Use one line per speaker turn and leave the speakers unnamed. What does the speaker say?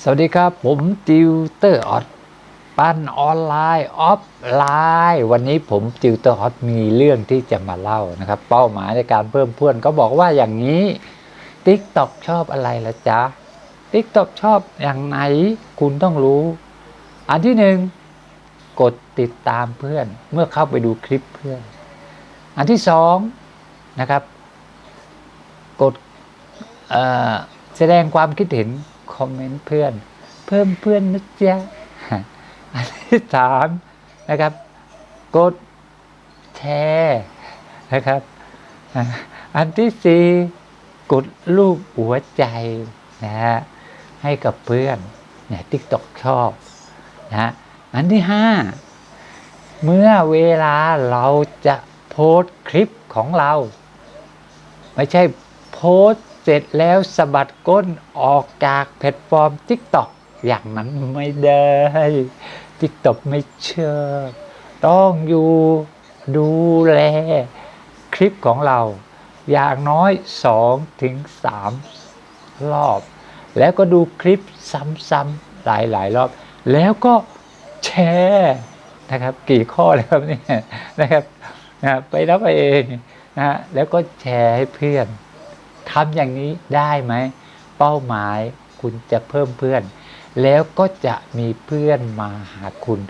สวัสดีครับ ผมติวเตอร์ออดปั้นออนไลน์ออฟไลน์ วันนี้ผมติวเตอร์ออดมีเรื่องที่จะมาเล่านะครับ เป้าหมายในการเพิ่มเพื่อนก็บอกว่าอย่างนี้ TikTok ชอบอะไรละจ๊ะ TikTok ชอบอย่างไหนคุณต้องรู้ อันที่หนึ่งกดติดตามเพื่อนเมื่อเข้าไปดูคลิปเพื่อน อันที่สองนะครับ กดแสดงความคิดเห็น คอมเมนต์เพื่อน เพิ่มเพื่อนนะจ๊ะอันที่สามนะครับ กดแชร์นะครับ อันที่สี่กดรูปหัวใจนะฮะให้กับเพื่อนเนี่ยทิกตอกชอบนะฮะอันที่ห้าเมื่อเวลาเราจะโพสต์คลิปของเรา ไม่ใช่โพสต์ เสร็จแล้วสะบัดก้นออกจากแพลตฟอร์ม TikTok อย่างนั้นไม่ได้ TikTok ไม่เชื่อ ต้องอยู่ดูแลคลิปของเรา อย่างน้อย2ถึง3รอบ แล้วก็ดูคลิปซ้ำๆหลายๆ รอบ แล้วก็แชร์นะครับ กี่ข้อแล้วครับเนี่ยนะครับนะไปรับไปเองนะฮะแล้วก็แชร์ให้เพื่อน ทำอย่างนี้ได้ไหม เป้าหมายคุณจะเพิ่มเพื่อน แล้วก็จะมีเพื่อนมาหาคุณ